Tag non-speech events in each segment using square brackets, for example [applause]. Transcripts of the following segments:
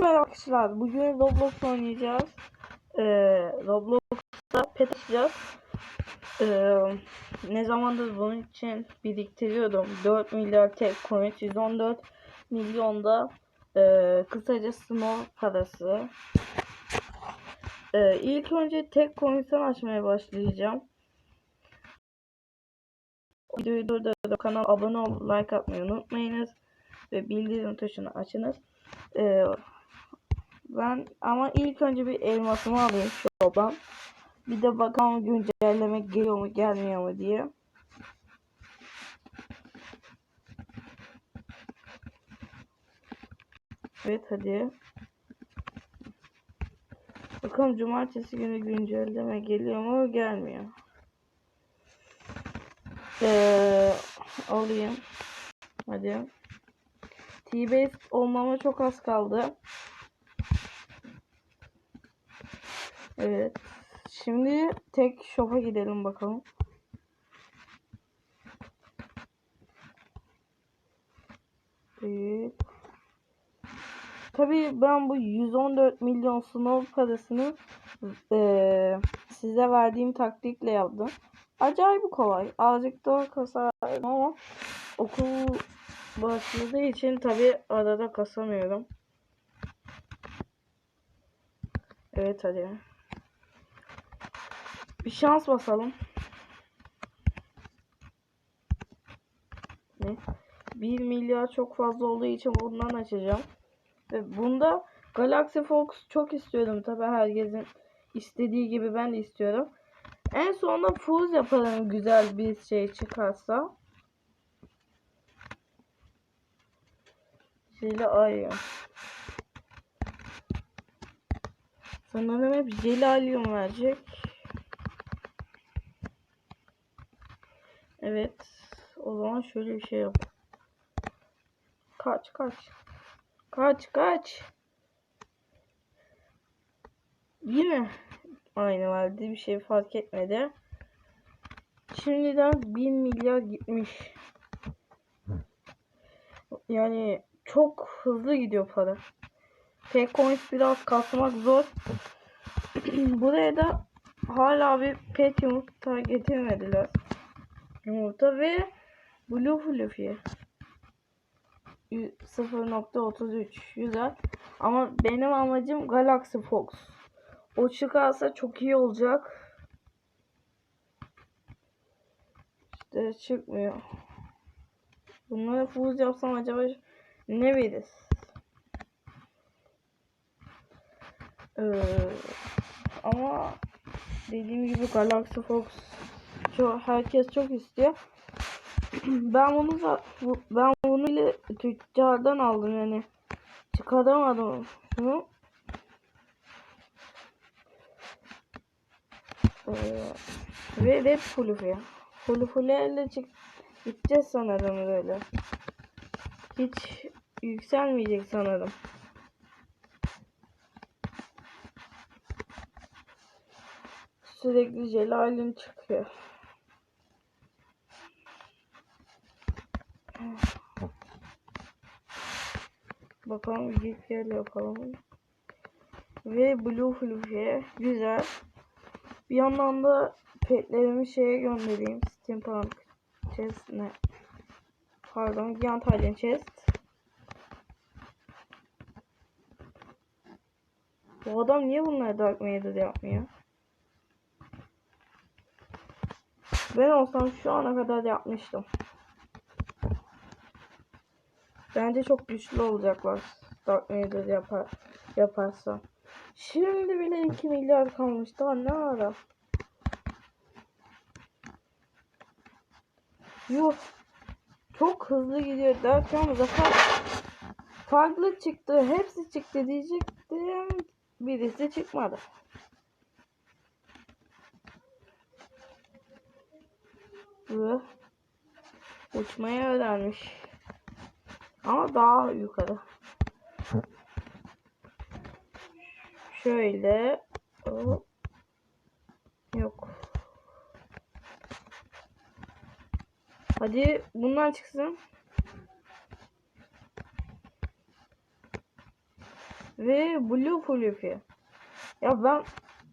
merhaba arkadaşlar. Bugün Roblox oynayacağız. Ee, Roblox'ta pet açacağız. Ee, ne zamandır bunun için biriktiriyordum. 4 milyar tek coin, 114 milyonda e, kısaca small parası. Ee, ilk önce tek coin'den açmaya başlayacağım. Videoyu durdurup kanala abone ol, like atmayı unutmayınız ve bildirim tuşunu açınız. Ee, ben ama ilk önce bir elmasımı alayım şuradan. Bir de bakalım güncelleme geliyor mu gelmiyor mu diye. Evet hadi. Bakalım cumartesi günü güncelleme geliyor mu gelmiyor. Ee, alayım. Hadi. T-Base olmama çok az kaldı. Evet. Şimdi tek shop'a gidelim bakalım. Evet. Tabii ben bu 114 milyon sınav parasını eee, size verdiğim taktikle yaptım. Acayip kolay. Azıcık daha kasarım ama okul başladığı için tabii arada kasamıyorum. Evet hadi. Bir şans basalım. Ne? 1 milyar çok fazla olduğu için bundan açacağım. Ve bunda Galaxy Fox çok istiyordum. Tabi herkesin istediği gibi ben de istiyorum. En sonunda fuz yaparım güzel bir şey çıkarsa. Jeli Alien. Sanırım hep Jeli Alien verecek. Evet. O zaman şöyle bir şey yap. Kaç kaç. Kaç kaç. Yine aynı verdi bir şey fark etmedi. Şimdiden 1 milyar gitmiş. Yani çok hızlı gidiyor para. Tek coins biraz kasmak zor. [clears throat] Buraya da hala bir pet yumurta getirmediler. Yumurta ve Blue Fluffy. 0.33 güzel. Ama benim amacım Galaxy Fox. O çıkarsa çok iyi olacak. İşte çıkmıyor. Bunları fuz yapsam acaba ne verir? Ee, ama dediğim gibi Galaxy Fox çok, herkes çok istiyor. [clears throat] ben bunu ben bunu ile tüccardan aldım yani çıkaramadım şunu. Ee, ve Red Fluffy. Fluffy'lerle çık gideceğiz sanırım böyle. Hiç yükselmeyecek sanırım. Sürekli Celal'in çıkıyor. Bakalım gel yapalım. Ve Blue Fluffy güzel. Bir yandan da petlerimi şeye göndereyim. Steampunk chest ne? Pardon, Giant chest. Bu adam niye bunları Dark Matter yapmıyor? Ben olsam şu ana kadar yapmıştım. Bence çok güçlü olacaklar. Dark Matter yapar, yaparsa. Şimdi bile 2 milyar kalmış. Daha ne ara? Yuh. Çok hızlı gidiyor derken zaten farklı çıktı. Hepsi çıktı diyecektim. Birisi çıkmadı. Ve uçmayı öğrenmiş. Ama daha yukarı. Şöyle. Yok. Hadi bundan çıksın. ve Blue Fluffy. Ya ben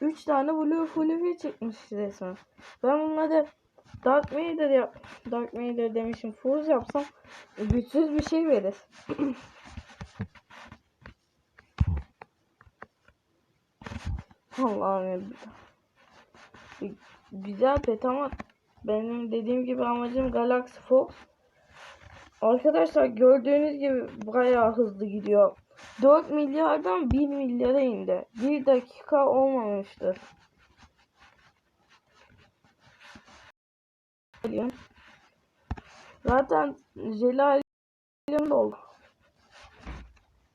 3 tane Blue Fluffy çıkmış resmen. Ben bunları Dark Vader yap Dark Vader demişim. Fuse yapsam güçsüz bir şey verir. [clears throat] Allah'ım. Güzel pet ama benim dediğim gibi amacım Galaxy Fox. Arkadaşlar gördüğünüz gibi bayağı hızlı gidiyor. 4 milyardan 1 milyara indi. 1 dakika olmamıştır. Zaten Jelal da oldu.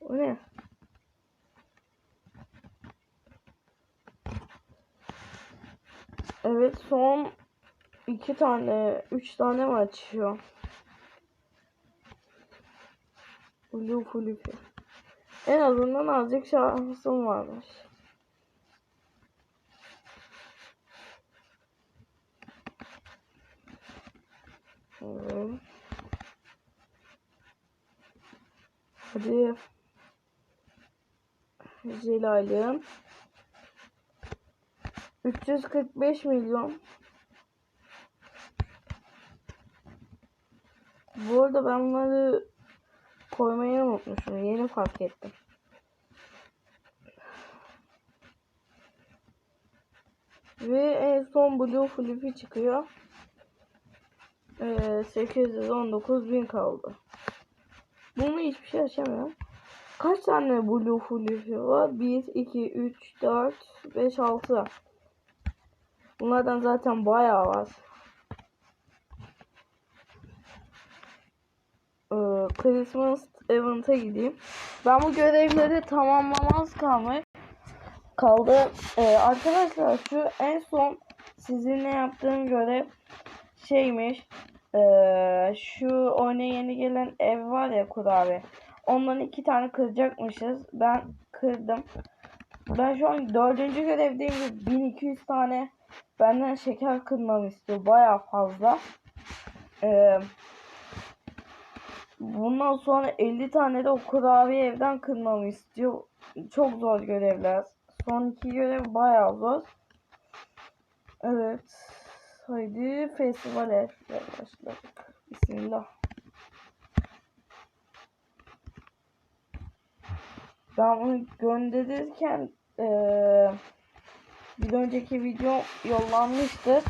O ne? Evet son iki tane, üç tane mi açıyor? Blue Fluffy. En azından azıcık şansım varmış. Evet. Hadi. Celal'im. 345 milyon. Bu arada ben bunları koymayı unutmuşum. Yeni fark ettim. Ve en son Blue Fluffy çıkıyor. Ee, 819 bin kaldı. Bunu hiçbir şey açamıyorum. Kaç tane Blue Fluffy var? 1, 2, 3, 4, 5, 6. Bunlardan zaten bayağı var. Ee, Christmas Event'a gideyim. Ben bu görevleri tamamlamaz kalmayı kaldı. Ee, arkadaşlar şu en son sizinle yaptığım görev şeymiş. Ee, şu oyuna yeni gelen ev var ya kurabiye. Ondan iki tane kıracakmışız. Ben kırdım. Ben şu an dördüncü görevdeyim ve 1200 tane benden şeker kırmamı istiyor. Baya fazla. Ee, bundan sonra 50 tane de o kurabiye evden kırmamı istiyor. Çok zor görevler. Son iki görev baya zor. Evet. Haydi festivale başladık. Bismillah. Ben onu gönderirken ee, bir önceki video yollanmıştı.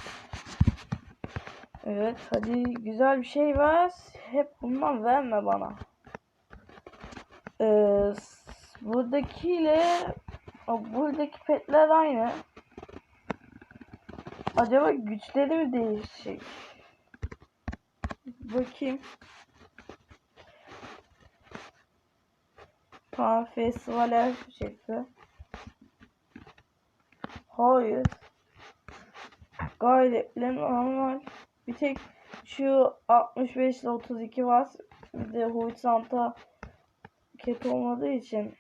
Evet hadi güzel bir şey ver. Hep bundan verme bana. Ee, buradakiyle buradaki petler aynı. Acaba güçleri mi değişecek? Bakayım. Tamam festivaler çıktı. Hayır. Gayretli normal. Bir tek şu 65 ile 32 var. Bir de Huit Santa ket olmadığı için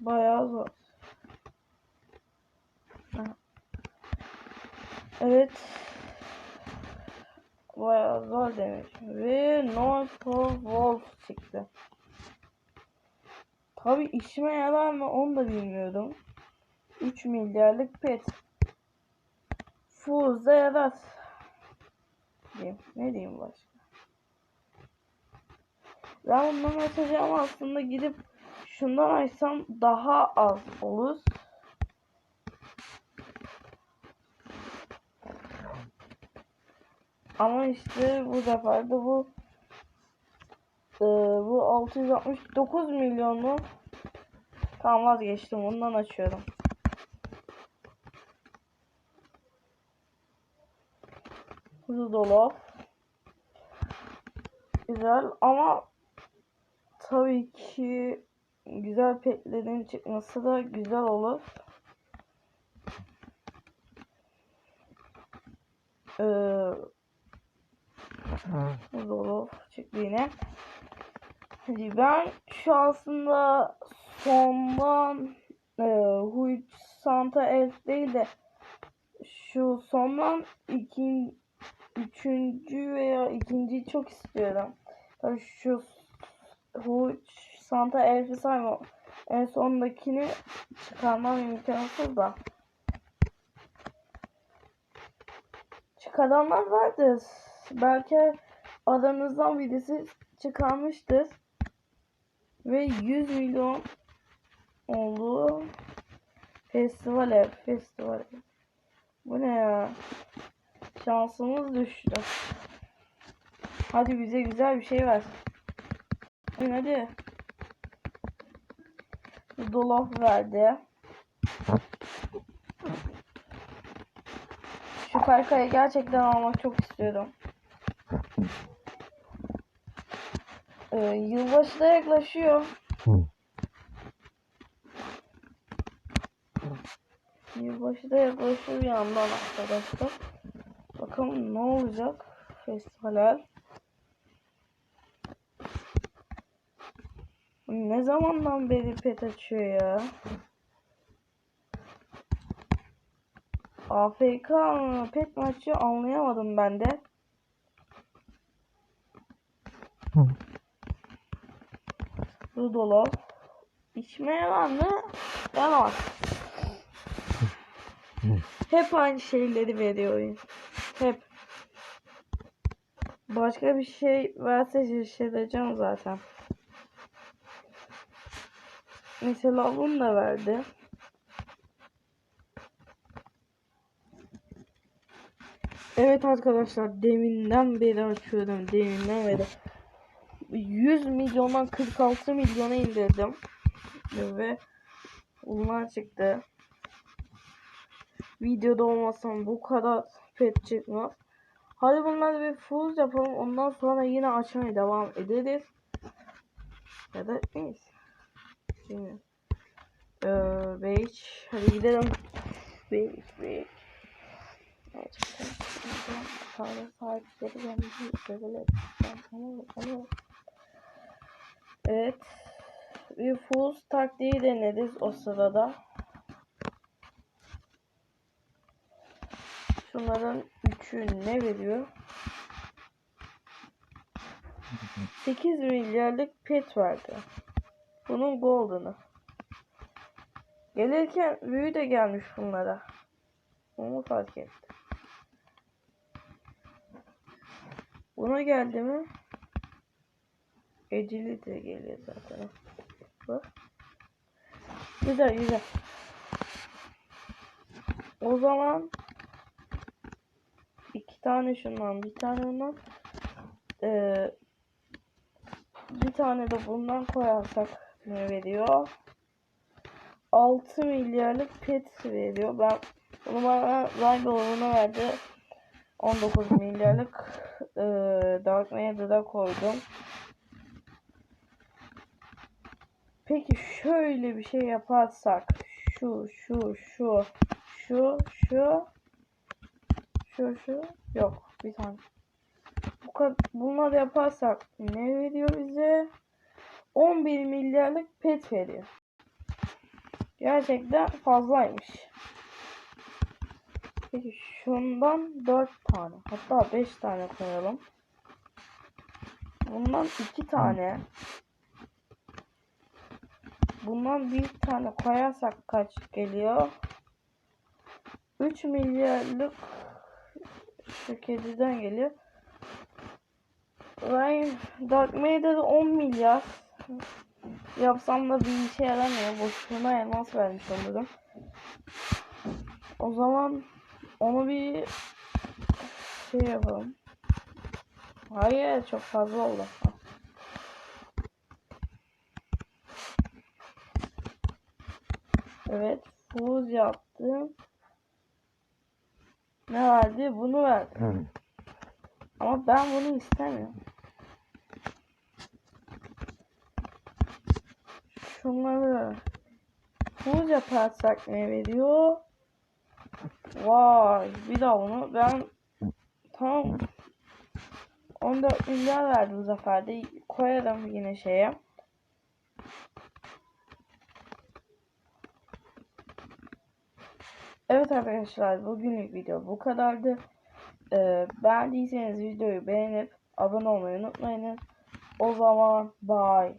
bayağı zor. Evet. Bayağı zor demiş. Ve North Wolf çıktı. Tabi işime yarar mı onu da bilmiyordum. 3 milyarlık pet. Fuzda yarar. Diyeyim. Ne diyeyim başka? Ben bundan açacağım aslında gidip şundan açsam daha az olur. Ama işte bu sefer de bu e, bu 669 milyonu tam vazgeçtim ondan açıyorum. Hızlı dolu. Güzel ama tabii ki güzel petlerin çıkması da güzel olur. Ee, Dolu çıktı yine. Ben şu aslında sondan e, Huit Santa Elf değil de şu sondan ikin, üçüncü veya ikinciyi çok istiyorum. Tabii şu Huit Santa Elf'i sayma, en sondakini çıkarmam imkansız da. Çıkaranlar vardır. Belki aranızdan birisi çıkarmıştır. Ve 100 milyon oldu. Festival ev, festival ev. Bu ne ya? Şansımız düştü. Hadi bize güzel bir şey ver. Hadi. hadi. Dolap verdi. Şu kaykayı gerçekten almak çok istiyorum. Ee, yılbaşı da yaklaşıyor. Yılbaşı da yaklaşıyor bir yandan arkadaşlar. Bakalım ne olacak festivaler. Ne zamandan beri pet açıyor ya? AFK mı? Pet mi açıyor anlayamadım ben de. Rudolf. İçmeye var mı? Yalan. Hep aynı şeyleri veriyor oyun. Hep. Başka bir şey verse şaşıracağım zaten. Mesela bunu da verdi. Evet arkadaşlar deminden beri açıyorum. Deminden beri. 100 milyondan 46 milyona indirdim. Ve bunlar çıktı. Videoda olmasam bu kadar pet çıkmaz. Hadi bunları bir fuz yapalım. Ondan sonra yine açmaya devam ederiz. Ya da neyse. Bilmiyorum. Ee, beach. Hadi gidelim. Beach, beach. Gerçekten. Kahve sahipleri ben böyle Evet. Bir full taktiği deneriz o sırada. Şunların üçü ne veriyor? 8 milyarlık pet verdi. Bunun golden'ı. Gelirken büyü de gelmiş bunlara. Onu fark ettim. Buna geldi mi? Ecili de geliyor zaten. Bak. Güzel güzel. O zaman iki tane şundan bir tane bundan ee, bir tane de bundan koyarsak ne veriyor? 6 milyarlık pet veriyor. Ben bunu bana Raybol'una verdi. 19 milyarlık e, Dark Maida'da koydum. Peki şöyle bir şey yaparsak şu şu şu şu şu şu şu yok bir tane. Bu kadar bunları yaparsak ne veriyor bize? 11 milyarlık pet veriyor. Gerçekten fazlaymış. Peki şundan 4 tane hatta 5 tane koyalım. Bundan 2 tane. Bundan bir tane koyarsak kaç geliyor? 3 milyarlık şu kediden geliyor. Ryan Dark Maid'de 10 milyar. Yapsam da bir işe yaramıyor. Boşuna elmas vermiş olurum. O zaman onu bir şey yapalım. Hayır çok fazla oldu. Evet. Fuz yaptım. Ne verdi? Bunu verdi. Hı. Ama ben bunu istemiyorum. Şunları fuz yaparsak ne veriyor? Vay bir daha bunu ben tam 14 milyar verdi bu sefer de koyarım yine şeye. Evet arkadaşlar bugünlük video bu kadardı. Ee, beğendiyseniz videoyu beğenip abone olmayı unutmayın. O zaman bye.